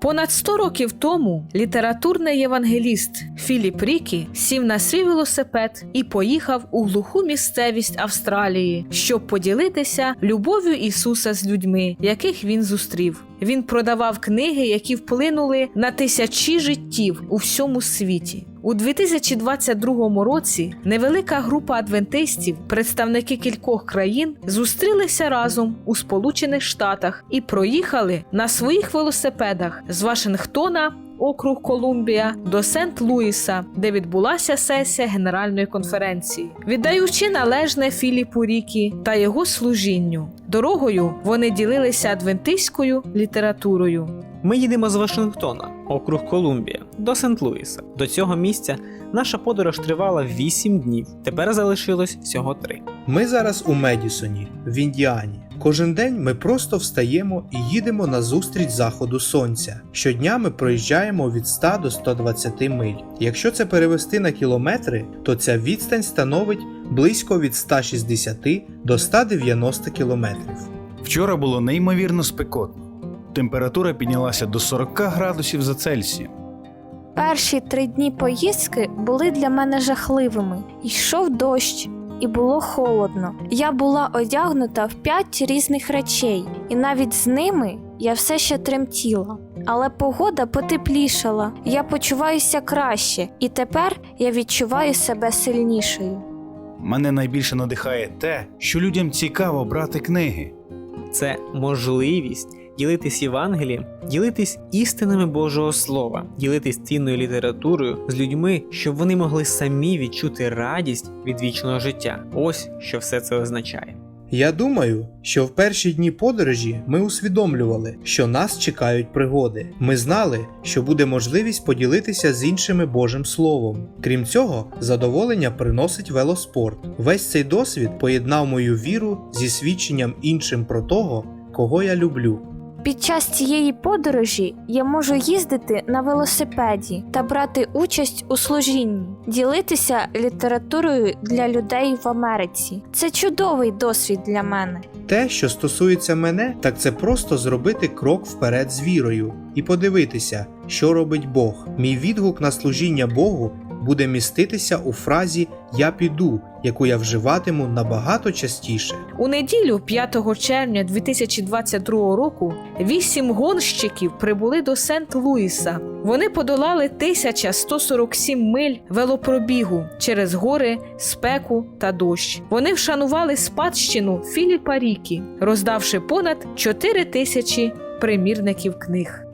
Понад 100 років тому літературний євангеліст Філіп Рікі сів на свій велосипед і поїхав у глуху місцевість Австралії, щоб поділитися любов'ю Ісуса з людьми, яких він зустрів. Він продавав книги, які вплинули на тисячі життів у всьому світі. У 2022 році невелика група адвентистів, представники кількох країн, зустрілися разом у Сполучених Штатах і проїхали на своїх велосипедах з Вашингтона. Округ Колумбія до Сент-Луіса, де відбулася сесія Генеральної конференції, віддаючи належне Філіпу Рікі та його служінню. Дорогою вони ділилися адвентистською літературою. Ми їдемо з Вашингтона, округ Колумбія, до Сент-Луіса. До цього місця наша подорож тривала 8 днів. Тепер залишилось всього 3. Ми зараз у Медісоні, в Індіані. Кожен день ми просто встаємо і їдемо на зустріч заходу сонця. Щодня ми проїжджаємо від 100 до 120 миль. Якщо це перевести на кілометри, то ця відстань становить близько від 160 до 190 кілометрів. Вчора було неймовірно спекотно. Температура піднялася до 40 градусів за Цельсієм. Перші три дні поїздки були для мене жахливими. Йшов дощ, і було холодно. Я була одягнута в п'ять різних речей, і навіть з ними я все ще тремтіла. Але погода потеплішала, я почуваюся краще, і тепер я відчуваю себе сильнішою. Мене найбільше надихає те, що людям цікаво брати книги. Це можливість ділитись Євангелієм, ділитись істинами Божого Слова, ділитись цінною літературою з людьми, щоб вони могли самі відчути радість від вічного життя. Ось що все це означає. Я думаю, що в перші дні подорожі ми усвідомлювали, що нас чекають пригоди. Ми знали, що буде можливість поділитися з іншими Божим Словом. Крім цього, задоволення приносить велоспорт. Весь цей досвід поєднав мою віру зі свідченням іншим про того, кого я люблю. Під час цієї подорожі я можу їздити на велосипеді та брати участь у служінні, ділитися літературою для людей в Америці. Це чудовий досвід для мене. Те, що стосується мене, так це просто зробити крок вперед з вірою і подивитися, що робить Бог. Мій відгук на служіння Богу буде міститися у фразі Я піду, яку я вживатиму набагато частіше. У неділю, 5 червня 2022 року, вісім гонщиків прибули до Сент-Луіса. Вони подолали 1147 миль велопробігу через гори, спеку та дощ. Вони вшанували спадщину Філіпа Рікі, роздавши понад 4 тисячі примірників книг.